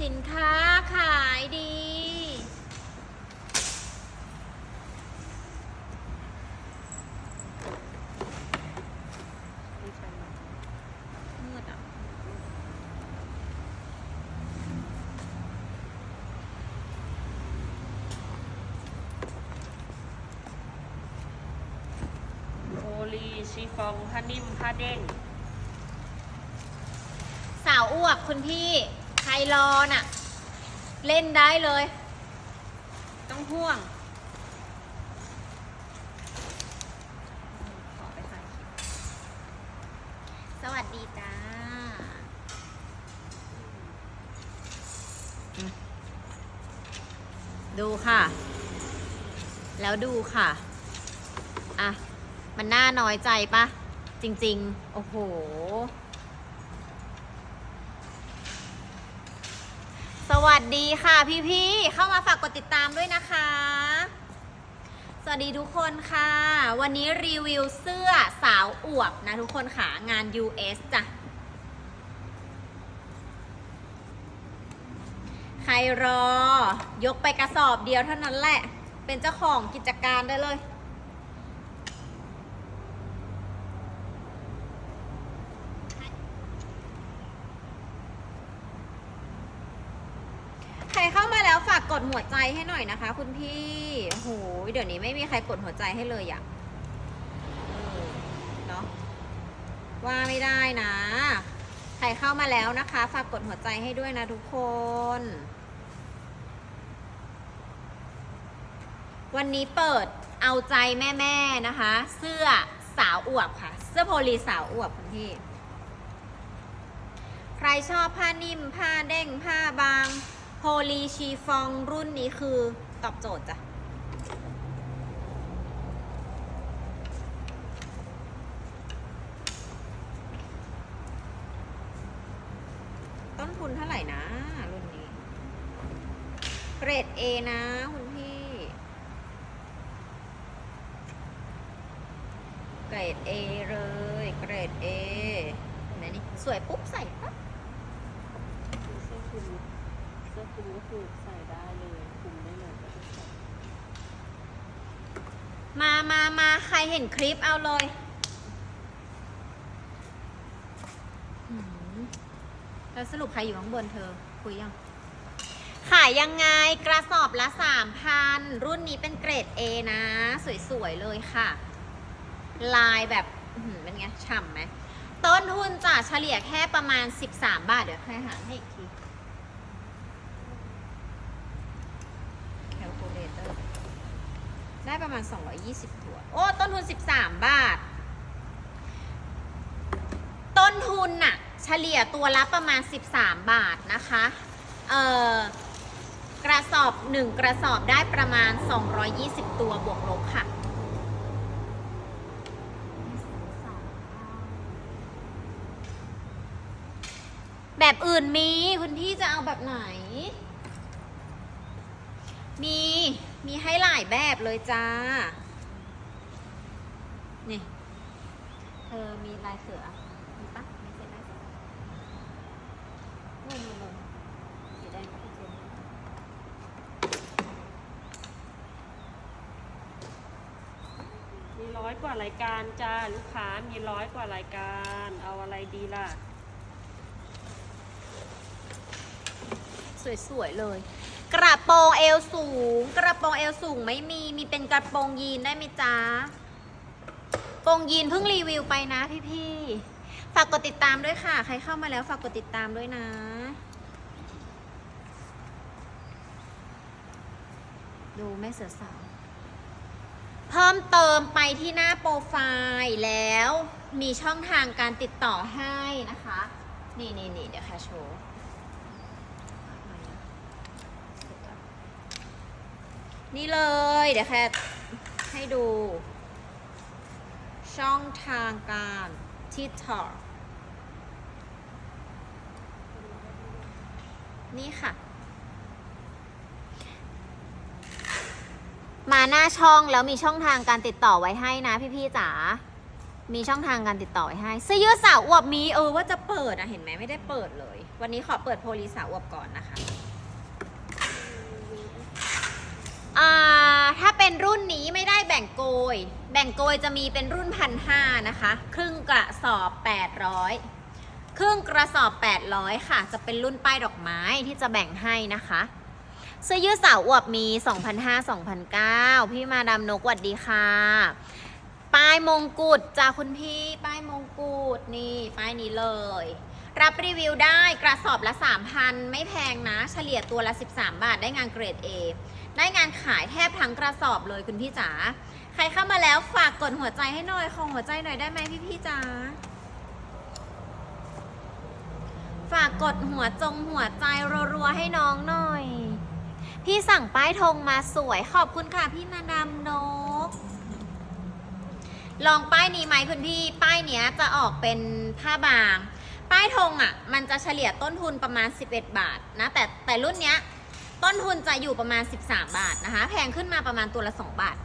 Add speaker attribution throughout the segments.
Speaker 1: สิ
Speaker 2: นค้าขายดี
Speaker 1: ไม่ใช่ไหม
Speaker 2: มืดอะ
Speaker 1: โอลีชีฟองผ้านิ่มผ้าเด้ง
Speaker 2: สาวอวบคุณพี่ รรอน่ะ เล่นได้เลย ต้องห่วง ขอไปถ่ายคลิปสวัสดีจ้า ดูค่ะ แล้วดูค่ะ อะ มันน่าน้อยใจปะ จริง ๆ โอ้โห สวัสดีค่ะพี่ๆเข้ามาฝากกดติดตามด้วยนะคะ สวัสดีทุกคนค่ะ วันนี้รีวิวเสื้อสาวอวบนะทุกคนค่ะ งาน US จ้ะ ใครรอ ยกไปกระสอบเดียวเท่านั้นแหละ เป็นเจ้าของกิจการได้เลย เข้ามาแล้วฝากกดหัวใจให้หน่อยนะคะ คุณพี่โหเดี๋ยวนี้ไม่มีใครกดหัวใจให้เลยอะเออเนาะว่าไม่ได้นะ ใครเข้ามาแล้วนะคะ ฝากกดหัวใจให้ด้วยนะทุกคน วันนี้เปิดเอาใจแม่ๆนะคะ เสื้อสาวอวบค่ะ เสื้อโพลีสาวอวบคุณพี่ ใครชอบผ้านิ่ม ผ้าเด้งผ้าบาง โพลีชีฟองรุ่นนี้คือตอบโจทย์จ้ะ ต้นทุนเท่าไหร่นะ รุ่นนี้ เกรด A นะคุณพี่ เกรด A เลย เกรด A ไหนนี่ สวยปุ๊บใส่ปั๊บ
Speaker 1: คลุมเสื้อคลุมก็คือใส่ได้เลยคลุมได้เลยก็จะใส่
Speaker 2: มามามาใครเห็นคลิปเอาเลยหืมแล้วสรุปใครอยู่ข้างบนเธอ คุยยัง ขายยังไงกระสอบละสามพันรุ่นนี้เป็นเกรด A นะ สวย ๆ เลยค่ะ ลายแบบอื้อหือเป็นไง ฉ่ำไหม ต้นทุนจะเฉลี่ยแค่ประมาณ 13 บาท เดี๋ยวใครหารให้อีกที ได้ประมาณ 220 ตัว โอ้ ต้นทุน 13 บาท ต้นทุนน่ะ เฉลี่ยตัวละประมาณ 13 บาทนะคะ เอ่อ กระสอบ 1 กระสอบได้ประมาณ 220 ตัวบวกลบค่ะ แบบอื่นมี คุณพี่จะเอาแบบไหน มี มีให้หลายแบบเลยจ้า นี่ เธอมีลายเสือ มีปะไม่ใช่ลายเสือนู่นนู่นนู่นสีแดงกับพี่เจน
Speaker 1: มีร้อยกว่ารายการจ้าลูกค้ามีร้อยกว่ารายการ เอาอะไรดีล่ะ
Speaker 2: สวย ๆ เลย กระโปรงเอวสูง กระโปรงเอวสูงไม่มี มีเป็นกระโปรงยีนได้ไหมจ๊ะโปรงยีนเพิ่งรีวิวไปนะพี่ๆ ฝากกดติดตามด้วยค่ะ ใครเข้ามาแล้วฝากกดติดตามด้วยนะดูแม่เสือสาวเพิ่มเติมไปที่หน้าโปรไฟล์แล้วมีช่องทางการติดต่อให้นะคะ นี่นี่นี่เดี๋ยวค่ะโชว์ นี่เลย เดี๋ยวแค่ให้ดู ช่องทางการที่ถอนี่ค่ะ มาหน้าช่องแล้วมีช่องทางการติดต่อไว้ให้นะพี่ๆจ๋า มีช่องทางการติดต่อไว้ให้เสื้อยืดสาวอวบมีเออว่าจะเปิดอะเห็นไหมไม่ได้เปิดเลย วันนี้ขอเปิดโพลีสาวอวบก่อนนะคะ อ่า ถ้าเป็นรุ่นนี้ไม่ได้แบ่งโกย แบ่งโกยจะมีเป็นรุ่นพันห้านะคะ ครึ่งกระสอบ800ครึ่งกระสอบ 800 ค่ะ จะเป็นรุ่นป้ายดอกไม้ที่จะแบ่งให้นะคะ เสื้อยืดสาวอวบมี 2,500 2,900พี่มาดามนกหวัดดีค่ะ ป้ายมงกุฎจ้าคุณพี่ ป้ายมงกุฎนี่ ป้ายนี้เลย รับรีวิวได้กระสอบละ 3,000 ไม่แพงนะ เฉลี่ยตัวละ 13 บาทได้งานเกรด A ได้งานขายแทบทั้งกระสอบเลยคุณพี่จ๋า ใครเข้ามาแล้วฝากกดหัวใจให้หน่อยของหัวใจหน่อยได้ไหมพี่พี่จ๋า ฝากกดหัวจงหัวใจรัวๆให้น้องหน่อย พี่สั่งป้ายธงมาสวยขอบคุณค่ะพี่มาดามนก ลองป้ายนี้ไหมคุณพี่ ป้ายเนี้ยจะออกเป็นผ้าบาง ป้ายธงอะ มันจะเฉลี่ยต้นทุนประมาณ 11 บาทนะ แต่แต่รุ่นเนี้ย ต้นทุนจะอยู่ประมาณ 13 บาทนะคะ แพงขึ้นมาประมาณตัวละ 2 บาท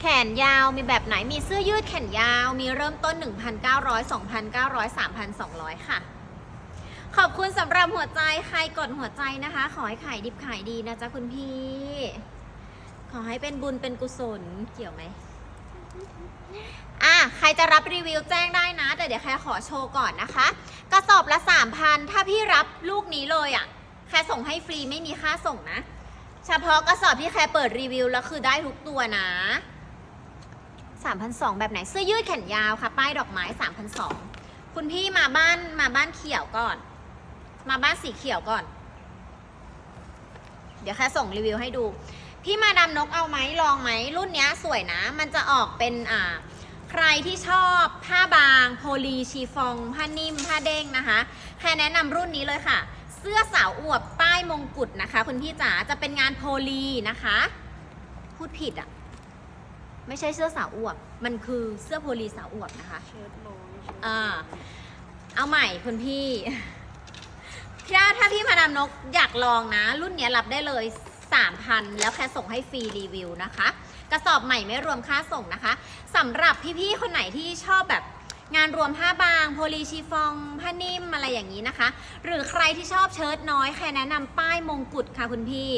Speaker 2: แขนยาวมีแบบไหนมีเสื้อยืดแขนยาวมีเริ่มต้น 1,900 2,900 3,200 ค่ะ ขอบคุณสำหรับหัวใจใครกดหัวใจนะคะ ขอให้ขายดิบขายดีนะจ๊ะคุณพี่ ขอให้เป็นบุญเป็นกุศลเกี่ยวไหมอะใครจะรับรีวิวแจ้งได้นะ แต่เดี๋ยวแค่ขอโชว์ก่อนนะคะ กระสอบละ 3,000 ถ้าพี่รับลูกนี้เลยอะ่ะ แค่ส่งให้ฟรีไม่มีค่าส่งนะ เฉพาะกระสอบที่แค่เปิดรีวิวแล้วคือได้ทุกตัวนะ3,200แบบไหนเสื้อยืดแขนยาวค่ะ ป้ายดอกไม้3,200คุณพี่มาบ้านมาบ้านเขียวก่อน มาบ้านสีเขียวก่อน เดี๋ยวแค่ส่งรีวิวให้ดู พี่มาดามนกเอาไหมลองไหมรุ่นนี้สวยนะ มันจะออกเป็นอ่าใครที่ชอบผ้าบาง โพลีชีฟอง ผ้านิ่ม ผ้าเด้งนะคะ แค่แนะนำรุ่นนี้เลยค่ะ เสื้อสาวอวบป้ายมงกุฎนะคะ คุณพี่จ๋าจะเป็นงานโพลีนะคะ พูดผิดอะ ไม่ใช่เสื้อสาวอวบ มันคือเสื้อโพลีสาวอวบนะคะ
Speaker 1: เชิ้ตน้อยเชิ้ต
Speaker 2: อ่าเอาใหม่คุณพี่ถ้าถ้าพี่มาดามนกอยากลองนะ รุ่นเนี้ยรับได้เลย3,000 แล้วแค่ส่งให้ฟรีรีวิวนะคะ กระสอบใหม่ไม่รวมค่าส่งนะคะสำหรับพี่ๆคนไหนที่ชอบแบบ งานรวมผ้าบาง โพลีชีฟอง ผ้านิ่มอะไรอย่างนี้นะคะ หรือใครที่ชอบเชิ้ตน้อยแค่แนะนำป้ายมงกุฎค่ะคุณพี่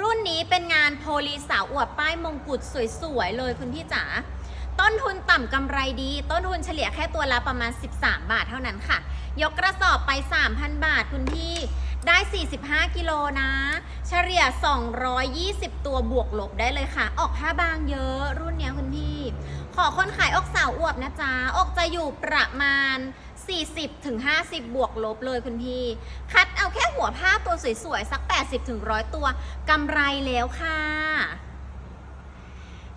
Speaker 2: รุ่นนี้เป็นงานโพลีสาวอวบป้ายมงกุฎสวยๆเลยคุณพี่จ๋าต้นทุนต่ำกำไรดี ต้นทุนเฉลี่ยแค่ตัวละประมาณ 13 บาทเท่านั้นค่ะ ยกกระสอบไป 3,000 บาทคุณพี่ ได้ 45 กิโลนะ เฉลี่ย 220 ตัวบวกลบได้เลยค่ะ ออกผ้าบางเยอะรุ่นเนี้ยคุณพี่ ขอคนขายอกสาวอวบนะจ๊ะอกจะอยู่ประมาณ 40ถึง50 บวกลบเลยคุณพี่ คัดเอาแค่หัวผ้าตัวสวยๆ สัก 80ถึง100 ตัวกำไรแล้วค่ะ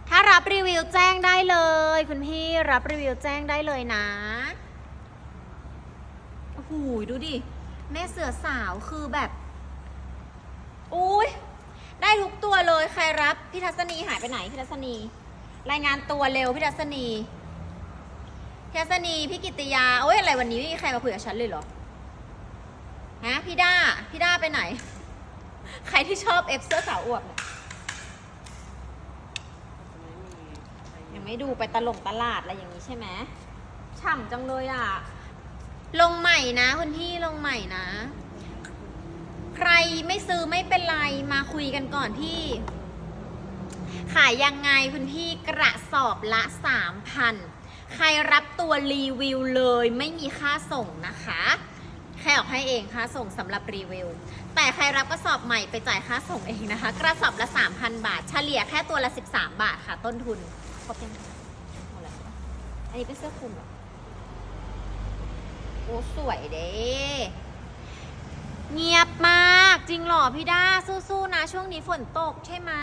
Speaker 2: ถ้ารับรีวิวแจ้งได้เลย คุณพี่รับรีวิวแจ้งได้เลยนะโอ้โหดูดิ แม่เสือสาวคือแบบ อุ้ยได้ทุกตัวเลยใครรับพี่ทัศนีหายไปไหนพี่ทัศนี รายงานตัวเร็วพี่ทัศนีพี่ทัศนีพี่กิติยาโอ้ยอะไรวันนี้ไม่มีใครมาคุยกับฉันเลยเหรอฮะพี่ด้าพี่ด้าไปไหน ใครที่ชอบเอฟเสื้อสาวอวบเนี่ยยังไม่ดูไปตลงตลาดอะไรอย่างนี้ใช่ไหมฉ่ำจังเลยอะ ลงใหม่นะคุณพี่ลงใหม่นะ ใครไม่ซื้อไม่เป็นไรมาคุยกันก่อนพี่ ขายยังไงคุณพี่กระสอบละ3,000ใครรับตัวรีวิวเลยไม่มีค่าส่งนะคะแค่ออกให้เองค่าส่งสำหรับรีวิว แต่ใครรับกระสอบใหม่ไปจ่ายค่าส่งเองนะคะ กระสอบละ 3,000 บาท เฉลี่ยแค่ตัวละ 13 บาทค่ะต้นทุนครบยังคะหมดแล้วใช่ปะอันนี้เป็นเสื้อคลุมเหรอ โอ้สวยเด้เงียบมากจริงหรอพี่ด้าสู้ๆนะช่วงนี้ฝนตกใช่ไหม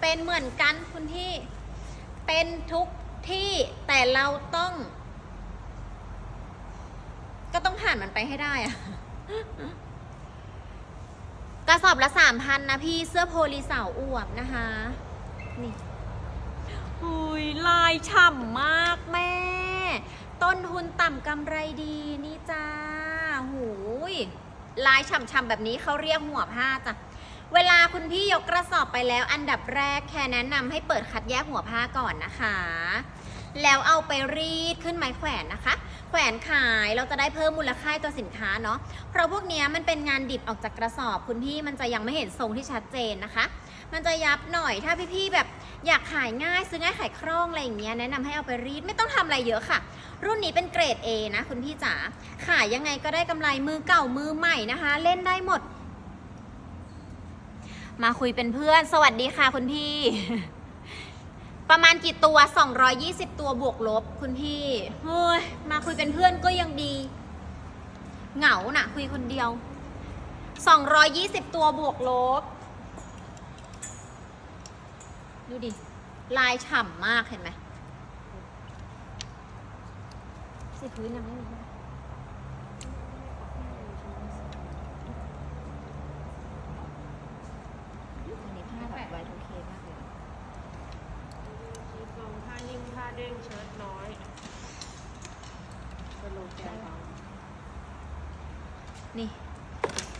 Speaker 2: เป็นเหมือนกันคุณพี่ เป็นทุกที่แต่เราต้อง ก็ต้องผ่านมันไปให้ได้อะกระสอบละสามพันนะพี่เสื้อโพลีสาวอวบนะคะ นี่หุยลายฉ่ำมากแม่ ต้นทุนต่ำกำไรดีนี่จ้าหูยลายฉ่ำๆแบบนี้เขาเรียกหัวผ้าจ้ะ เวลาคุณพี่ยกกระสอบไปแล้ว อันดับแรกแค่แนะนำให้เปิดคัดแยกหัวผ้าก่อนนะคะ แล้วเอาไปรีดขึ้นไม้แขวนนะคะ แขวนขายเราจะได้เพิ่มมูลค่าตัวสินค้าเนาะเพราะพวกนี้มันเป็นงานดิบออกจากกระสอบคุณพี่มันจะยังไม่เห็นทรงที่ชัดเจนนะคะ มันจะยับหน่อยถ้าพี่ๆแบบอยากขายง่ายซื้อง่ายขายคล่องอะไรอย่างเงี้ยแนะนำให้เอาไปรีดไม่ต้องทำอะไรเยอะค่ะ รุ่นนี้เป็นเกรด A นะคุณพี่จ๋าขายยังไงก็ได้กำไรมือเก่ามือใหม่นะคะ เล่นได้หมด มาคุยเป็นเพื่อน สวัสดีค่ะคุณพี่ ประมาณกี่ตัว 220 ตัวบวกลบคุณพี่เฮ้ยมาคุยเป็นเพื่อนก็ยังดี เหงาน่ะคุยคนเดียว 220 ตัวบวกลบ ดูดิ ลายฉ่ำมากเห็นไหมสีพื้นยังไม่มีอันนี้ผ้าแบบไวทูเคมากเลย
Speaker 1: ชีฟองผ้านิ่มผ้า เด้งเชิ้ตน้อยสโลแกนเขา
Speaker 2: นี่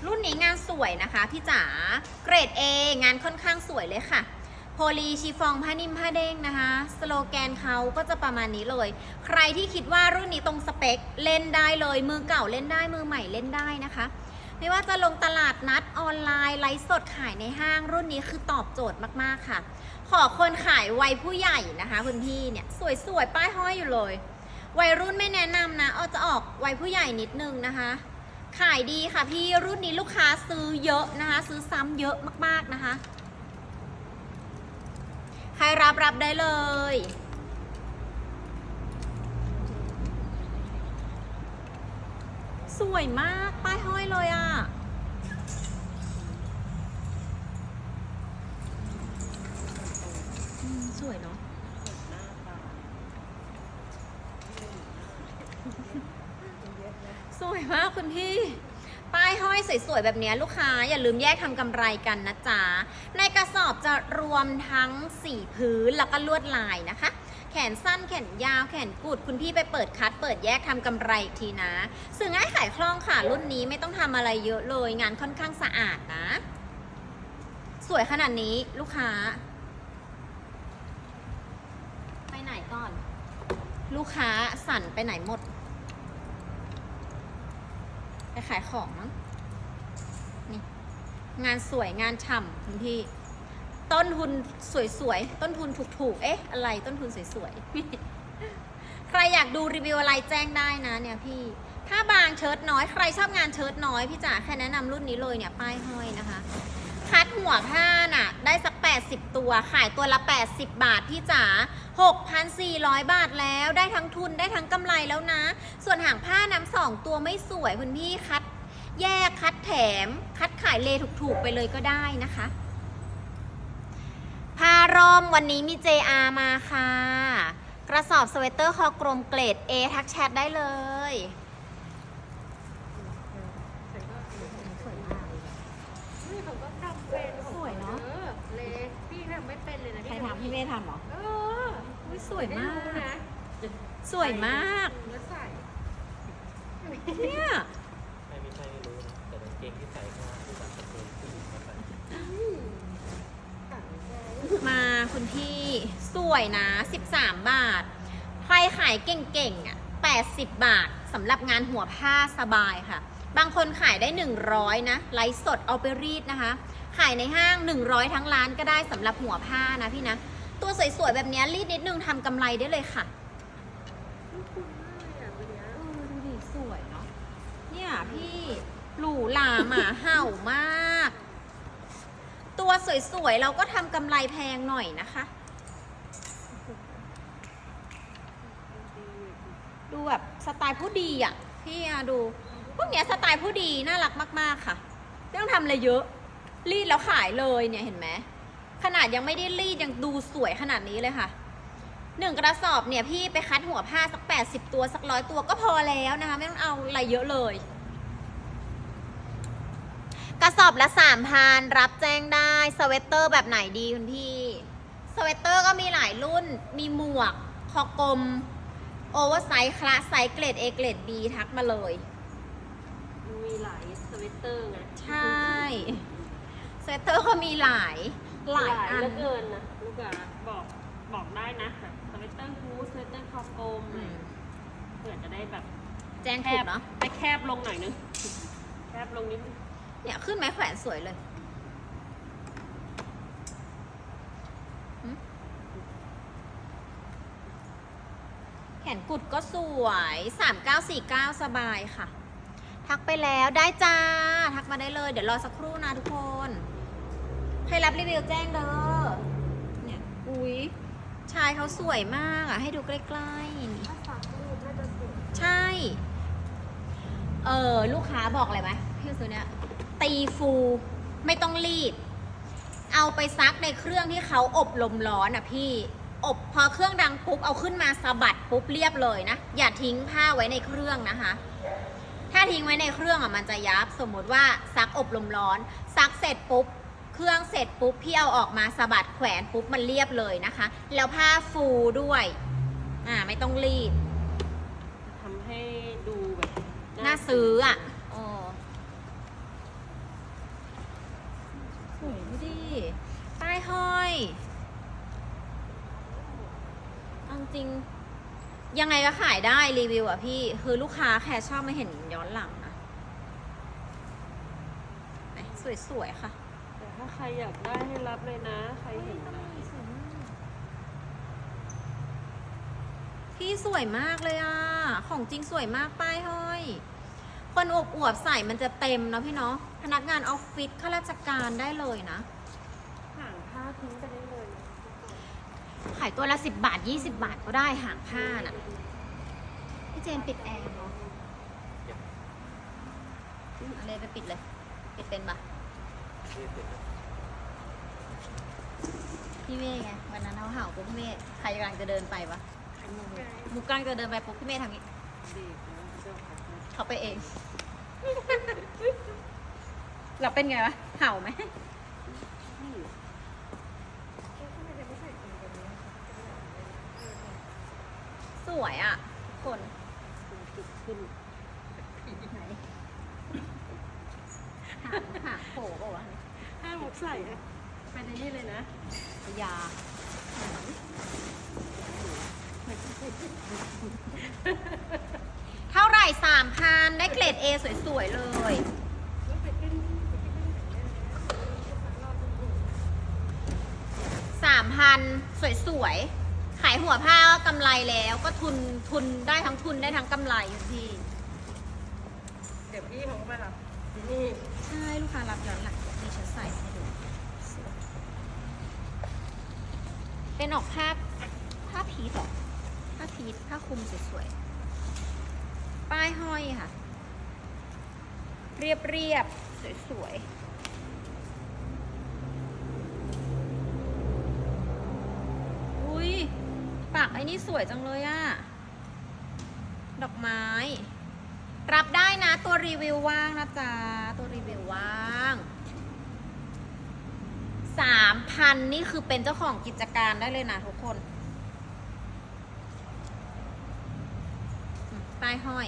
Speaker 2: รุ่นนี้งานสวยนะคะพี่จ๋า เกรด A งานค่อนข้างสวยเลยค่ะ โพลีชีฟองผ้านิ่มผ้าเด้งนะคะ สโลแกนเขาก็จะประมาณนี้เลย ใครที่คิดว่ารุ่นนี้ตรงสเปค เล่นได้เลย มือเก่าเล่นได้ มือใหม่เล่นได้นะคะ ไม่ว่าจะลงตลาดนัดออนไลน์ไลฟ์สดขายในห้างรุ่นนี้คือตอบโจทย์มากๆค่ะ ขอคนขายวัยผู้ใหญ่นะคะคุณพี่เนี่ยสวยๆ ป้ายห้อยอยู่เลย วัยรุ่นไม่แนะนำนะเอาจะออกวัยผู้ใหญ่นิดนึงนะคะ ขายดีค่ะพี่รุ่นนี้ลูกค้าซื้อเยอะนะคะ ซื้อซ้ำเยอะมากๆนะคะ ใครรับรับได้เลย สวยมาก ป้ายห้อยเลยอะ่ะอืมสวยเนาะ
Speaker 1: หน้าตา
Speaker 2: สวยมากคุณพี่ ป้ายห้อยสวยๆ แบบเนี้ยลูกค้า อย่าลืมแยกทำกำไรกันนะจ๊ะ ในกระสอบจะรวมทั้งสีพื้นแล้วก็ลวดลายนะคะ แขนสั้นแขนยาวแขนกุด คุณพี่ไปเปิดคัด เปิดแยกทำกำไรอีกทีนะสื่อง่ายขายคล่องค่ะ รุ่นนี้ไม่ต้องทำอะไรเยอะเลย งานค่อนข้างสะอาดนะ สวยขนาดนี้ลูกค้า ไปไหนก่อน ลูกค้าสั่นไปไหนหมด ไปขายของมั้งนี่ งานสวยงานฉ่ำคุณพี่ ต้นทุนสวยๆ ต้นทุนถูกๆ เอ๊ะ อะไรต้นทุนสวยๆ ใครอยากดูรีวิวอะไรแจ้งได้นะเนี่ยพี่ ถ้าบางเชิ้ตน้อยใครชอบงานเชิ้ตน้อยพี่จ๋าแค่แนะนำรุ่นนี้เลยเนี่ยป้ายห้อยนะคะ คัดหัวผ้าน่ะ ได้สัก 80 ตัว ขายตัวละ 80 บาทพี่จ๋า6,400 บาทแล้วได้ทั้งทุนได้ทั้งกำไรแล้วนะ ส่วนหางผ้าน้ำสองตัวไม่สวยคุณพี่คัด แยกคัดแถม คัดขายเลถูกๆไปเลยก็ได้นะคะ รอมวันนี้มี JR มาค่ะ กระสอบสเวตเตอร์คอกลมเกรด A ทักแชทได้เลย
Speaker 1: ฉันก็
Speaker 2: สวยมาก
Speaker 1: นี่เขาก็ทำเป็นของ
Speaker 2: สวยเนอะ
Speaker 1: ออเล็กพี่ทำไม่เป็นเลยนะ
Speaker 2: ใครทำพี่เมย์ทำเหรอ
Speaker 1: เออ
Speaker 2: อุ๊ยสวยมาก
Speaker 1: ไรู้นะ
Speaker 2: สวยมาก
Speaker 1: แล้วใส่
Speaker 2: เนี่ย
Speaker 3: ไม่ไม่ใช่ไม่รู้นะแต่กางเกงที่ใส่มาคือแบบกางเกงผู้หญิงมาใส่
Speaker 1: ต่างแค่
Speaker 2: มาคุณพี่สวยนะ 13 บาท ใครขายเก่งๆอะ80 บาทสำหรับงานหัวผ้าสบายค่ะ บางคนขายได้ 100 นะ ไลฟ์สดเอาไปรีดนะคะ ขายในห้าง 100 ทั้งร้านก็ได้สำหรับหัวผ้านะพี่นะ ตัวสวยๆ แบบนี้รีดนิดนึงทำกำไรได้เลยค่ะ
Speaker 1: คุ้มากเลยอะวันเนี้
Speaker 2: ดูดิสวยเนาะเนี่ยพี่หรูหราหมาเห่ามาก ตัวสวยๆ เราก็ทำกำไรแพงหน่อยนะคะ ดูแบบสไตล์ผู้ดีอะ พี่อะดู พวกเนี้ยสไตล์ผู้ดีน่ารักมากๆค่ะไม่ต้องทำอะไรเยอะ รีดแล้วขายเลยเนี่ยเห็นไหม ขนาดยังไม่ได้รีดยังดูสวยขนาดนี้เลยค่ะหนึ่งกระสอบเนี่ยพี่ไปคัดหัวผ้าสัก 80 ตัวสักร้อยตัวก็พอแล้วนะคะ ไม่ต้องเอาอะไรเยอะเลย กระสอบละสามพันรับแจ้งได้สเวตเตอร์แบบไหนดีคุณพี่สสเวตเตอร์ก็มีหลายรุ่น มีหมวกคอกลมโอเวอร์ไซส์คลาสไซส์เกรด A เกรด B ทักมาเลย
Speaker 1: มันมีหลายสเวตเตอร์ไง
Speaker 2: ใช่สเวตเตอร์ก็มีหลาย หลายอั
Speaker 1: เห
Speaker 2: น
Speaker 1: ลือเกินนะลูกอะบอกบอกได้นะแบบสเวตเตอร์ฮูดสเวตเตอร์คอกลม
Speaker 2: อืม
Speaker 1: เผื่อจะได้แบบ
Speaker 2: แจ้ง
Speaker 1: แค
Speaker 2: ถูก
Speaker 1: บ
Speaker 2: เนาะ
Speaker 1: ไปแคบลงหน่อยนึงแคบลงนิดนึง
Speaker 2: เนี่ยขึ้นไม้แขวนสวยเลยแขนกุดก็สวย 3949 สบายค่ะ ทักไปแล้วได้จ้า ทักมาได้เลย เดี๋ยวรอสักครู่นะทุกคน ใครรับรีวิวแจ้งเด้อ เนี่ย อุ๊ยชายเขาสวยมากอะ ให้ดูใกล้ๆ ใช่ เออ ลูกค้าบอกอะไรไหมพี่ซื้อเนี่ย ตีฟูไม่ต้องรีดเอาไปซักในเครื่องที่เขาอบลมร้อนอะพี่ อบพอเครื่องดังปุ๊บเอาขึ้นมาสะบัดปุ๊บเรียบเลยนะ อย่าทิ้งผ้าไว้ในเครื่องนะคะ ถ้าทิ้งไว้ในเครื่องอะมันจะยับ สมมุติว่าซักอบลมร้อน ซักเสร็จปุ๊บเครื่องเสร็จปุ๊บพี่เอาออกมาสะบัดแขวนปุ๊บมันเรียบเลยนะคะ แล้วผ้าฟูด้วยอ่าไม่ต้องรีด
Speaker 1: ทำให้ดูแบบ
Speaker 2: น่าซื้ออะโอ้สวยดิ ป้าย ห้อยเอาจริง ยังไงก็ขายได้รีวิวอะพี่ คือลูกค้าแค่ชอบมาเห็นย้อนหลังนะไหนสวยๆค่ะ
Speaker 1: แต่ถ้าใครอยากได้ให้รับเลยนะ ใครเห็นนะ
Speaker 2: พี่สวยมากเลยอะของจริงสวยมากป้ายห้อย คนอวบอวบๆใส่มันจะเต็มเนาะพี่เนาะ พนักงานออฟฟิศข้าราชการได้เลยนะ
Speaker 1: ห่างผ้าทิ้งไปได้เลยนะ
Speaker 2: ขายตัวละสิบบาทยี่สิบาทก็ได้หางผ้าน่ะ พี่เจนปิดแอร์เนาะอะไรไปปิดเลย ปิดเป็นปะ
Speaker 3: ที่สุด
Speaker 2: พี่เมย์ไงวันนั้นเขาเห่าปุ๊บพี่เมย์ใครกำลังจะเดินไปปะมุกกำลังจะเดินไปปุ๊บพี่เมย์ทำงี้
Speaker 1: ดีนะเจ้าค่ะ
Speaker 2: เขาไปเอง เราเป็นไงวะเห่าไหม สวยอะทุกคน
Speaker 1: จุดขึ้น
Speaker 2: ไหนหางหางโผล่ปะวะ
Speaker 1: ถ้าหมกใส่อะไปในนี่เลยนะ
Speaker 2: ยา เท่าไหร่สามพันได้เกรด A สวย ๆ เลยสามพันสวย ๆ ขายหัวผ้าก็กำไรแล้วก็ทุนทุนได้ทั้งทุน ได้ทั้งกำไรอยู่พี่
Speaker 1: เดี๋ยวพี่เขาก็มารับที่นี่
Speaker 2: ใช่ลูกค้ารับย้อนหลังที่ฉันใส่ให้ดูเป็นออกผ้าผ้าพีทเหรอผ้าพีทผ้าคลุมสวยๆ ป้ายห้อยค่ะ เรียบเรียบๆสวยๆอุ้ยปากไอ้นี่สวยจังเลยอะ ดอกไม้ รับได้นะตัวรีวิวว่างนะจ๊ะ ตัวรีวิวว่างสามพันนี่คือเป็นเจ้าของกิจการได้เลยนะทุกคนป้ายห้อย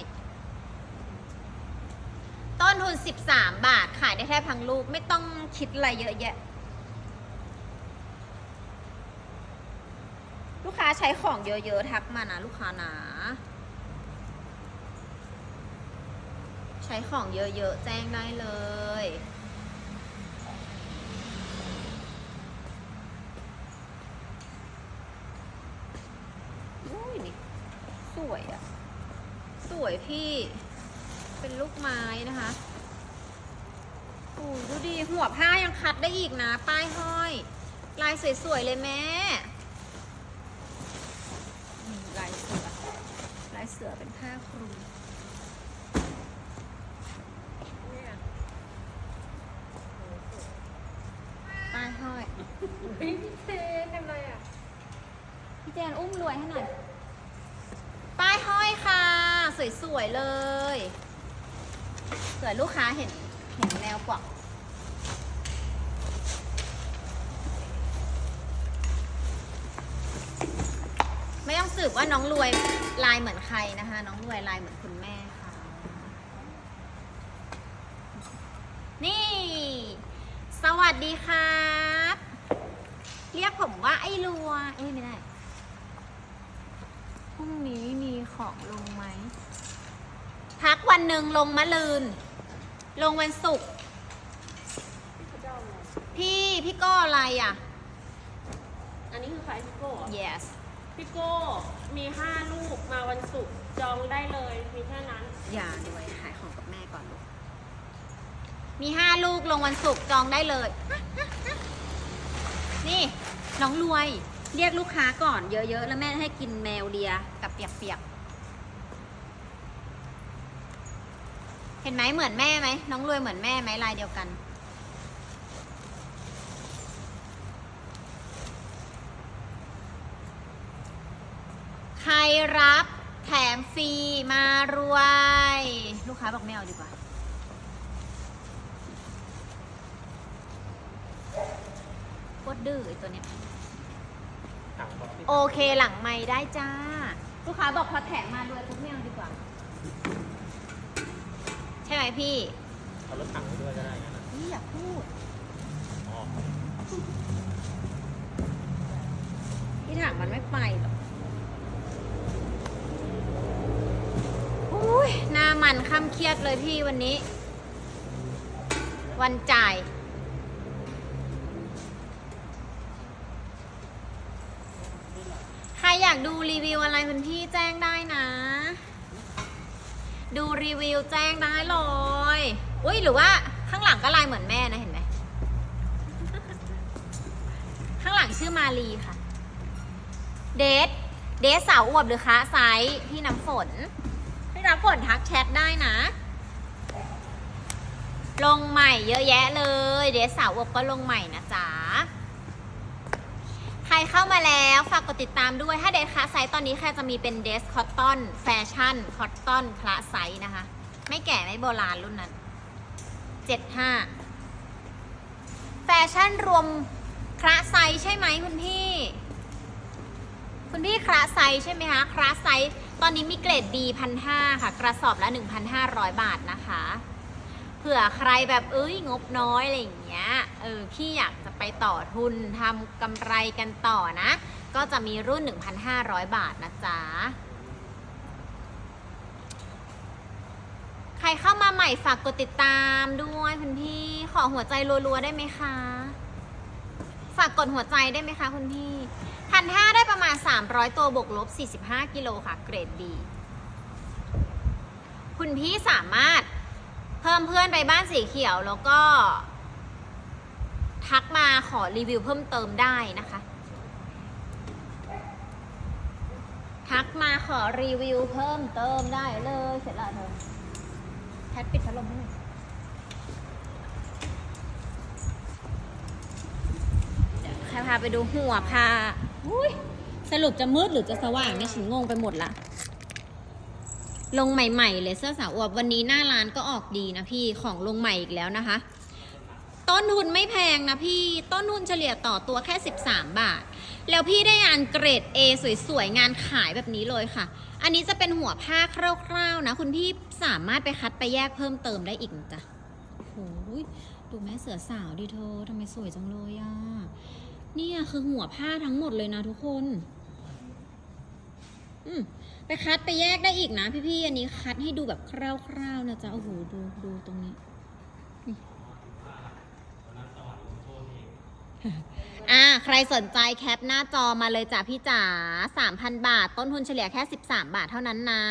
Speaker 2: ต้นทุน 13 บาทขายได้แค่พังลูก ไม่ต้องคิดอะไรเยอะแยะ ลูกค้าใช้ของเยอะๆ ทักมานะ ลูกค้านะ ใช้ของเยอะๆ แจ้งได้เลย อุ้ยนี่ สวยอะสวยพี่ เป็นลูกไม้นะคะโอ้ดูดี หัวผ้ายังคัดได้อีกนะ ป้ายห้อย ลายสวยๆ เลยแม่ลายเสือ ลายเสือเป็นผ้าคลุม
Speaker 1: เนี่ย
Speaker 2: ป้ายห้อย
Speaker 1: เฮ้ย พี่เจนทำอะไรอะ
Speaker 2: พี่เจนอุ้มรวยให้หน่อย ป้ายห้อยค่ะ สวยๆเลยเผื่อลูกค้าเห็น เห็นแนวกวักสึกว่าน้องรวยลายเหมือนใครนะคะ น้องรวยลายเหมือนคุณแม่ค่ะ นี่ สวัสดีครับ เรียกผมว่าไอ้รัว เอ้ยไม่ได้ พรุ่งนี้มีของลงไหม พักวันหนึ่งลงมะลืน ลงวันศุกร์ พี่พี่ก็อะไรอะ
Speaker 1: อันนี้คือขายพี่โก้เหรอ
Speaker 2: yes
Speaker 1: พี่โก้มีห้าลูกมาวันศุกร์จองได้เลยมีแค่นั้น
Speaker 2: อย่าด้วยขายของกับแม่ก่อนลูก มีห้าลูกลงวันศุกร์จองได้เลย นี่น้องรวย เรียกลูกค้าก่อนเยอะๆ แล้วแม่ให้กินแมวเดียกับเปียกๆ เห็นไหมเหมือนแม่ไหมน้องรวยเหมือนแม่ไหมลายเดียวกันใครรับแถมฟรีมารวย ลูกค้าบอกไม่เอาดีกว่า โค ตรดื้อไอตัวเนี้ย
Speaker 3: ถังบอกที่
Speaker 2: โอเคหลังไม่ได้จ้า ลูกค้าบอกพอแถมมารวยปุ๊บไม่เอาดีกว่า ใช่ไหมพี่
Speaker 3: เอารถถังไปด้วยก็ได้นะ
Speaker 2: นี่อย่าพูด
Speaker 3: อ๋อ
Speaker 2: พี่ถังมันไม่ไปหรอกอุ้ยหน้ามันค่ำเครียดเลยพี่วันนี้ วันจ่าย ใคร อยากดูรีวิวอะไรคุณพี่แจ้งได้นะ ดูรีวิวแจ้งได้เลยอุ้ยหรือว่าข้างหลังก็ลายเหมือนแม่นะเห็นไหมข้างหลังชื่อมาลีค่ะ เดทเดทสาวอวบหรือคะไซส์พี่น้ำฝนพี่น้ำฝนทักแชทได้นะ ลงใหม่เยอะแยะเลย เดทสาวอวบก็ลงใหม่นะจ๊ะ ใครเข้ามาแล้วฝากกดติดตามด้วย ถ้าเดทคลาสไซส์ตอนนี้แค่จะมีเป็นเดสคอตตอนแฟชั่นคอตตอนคลาสไซส์นะคะ ไม่แก่ไม่โบราณรุ่นนั้น 75 แฟชั่นรวมคลาสไซส์ใช่ไหมคุณพี่ คุณพี่คลาสไซส์ใช่ไหมคะคลาสไซส์ตอนนี้มีเกรด D พันห้าค่ะ กระสอบละ 1,500 บาทนะคะ เผื่อใครแบบเอ้ยงบน้อยอะไรอย่างเงี้ยเออพี่อยากจะไปต่อทุนทำกำไรกันต่อนะ ก็จะมีรุ่น 1,500 บาทนะจ๊ะใครเข้ามาใหม่ฝากกดติดตามด้วยคุณพี่ขอหัวใจรัวๆได้ไหมคะ ฝากกดหัวใจได้ไหมคะคุณพี่พันห้าได้ประมาณ 300 ตัวบวกลบ 45 กิโลค่ะ เกรดดีคุณพี่สามารถ พิ่มเพื่อนไปบ้านสีเขียวแล้วก็ ทักมาขอรีวิวเพิ่มเติมได้นะคะ ทักมาขอรีวิวเพิ่มเติมได้เลยเสร็จแล้วเธอแพทปิดพัดลมให้หน่อยเดี๋ยวใครพาไปดูหัวพาอุ้ยสรุปจะมืดหรือจะสว่างเนี่ยฉันงงไปหมดละ ลงใหม่ๆเลยเสื้อสาวอวบวันนี้หน้าร้านก็ออกดีนะพี่ของลงใหม่อีกแล้วนะคะ ต้นทุนไม่แพงนะพี่ต้นทุนเฉลี่ยต่อตัวแค่ 13 บาท แล้วพี่ได้งานเกรด A สวยๆ งานขายแบบนี้เลยค่ะ อันนี้จะเป็นหัวผ้าคร่าวๆนะ คุณพี่สามารถไปคัดไปแยกเพิ่มเติมได้อีกจ๊ะโอ้ยดูแม่เสือสาวดิเธอทำไมสวยจังเลยอะเนี่ยคือหัวผ้าทั้งหมดเลยนะทุกคน อืม ไปคัดไปแยกได้อีกนะพี่ๆ อันนี้คัดให้ดูแบบคร่าวๆนะจ๊ะ โอ้โห ดูดูตรงนี้ อ่า ใครสนใจแคปหน้าจอมาเลยจ้ะพี่จ๋า3,000 บาท ต้นทุนเฉลี่ยแค่ 13 บาทเท่านั้นนะ